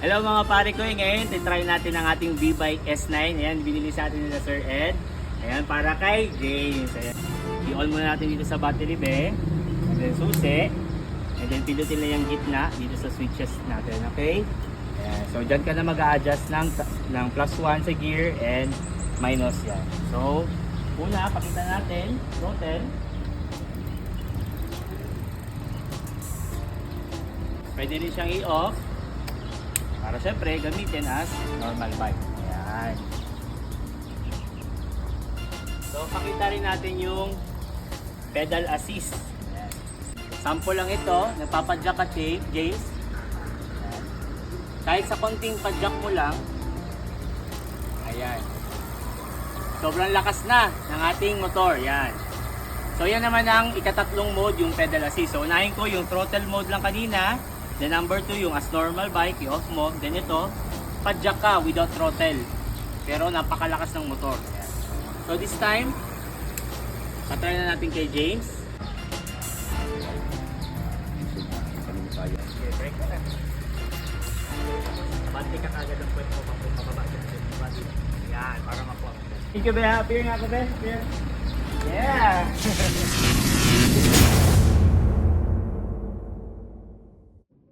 Hello mga pare ko, ngayon titry natin ang ating V-Bike S9. Ayan, binili sa atin nila Sir Ed. Ayan, para kay James. I-on muna natin dito sa battery bay. And then susi. And then pindutin lang yung gitna dito sa switches natin, okay? Ayan, so dyan ka na mag-a-adjust ng, ng plus 1 sa gear and minus yan. So, una, pakita natin, throttle. Pwede rin siyang i-off syempre gamitin as normal bike. Ayan. So, pakita rin natin yung pedal assist. Ayan. Sample lang ito, nagpapadyak ka James. James. Ayan. Kahit sa konting padyak mo lang, ayan. Sobrang lakas na ng ating motor. Yan. So, yan naman ang ikatatlong mode, yung pedal assist. So, unahin ko yung throttle mode lang kanina. Then, number two, yung as normal bike, i-off mo. Then, ito, padyak ka without throttle. Pero, napakalakas ng motor. So, this time, patry na natin kay James. Okay, break ka na. Bante ka kagad ang pwede mo pang pababa. Yan, para makuha. Thank you, Be. Appear nga ako, Be. Appear. Yeah!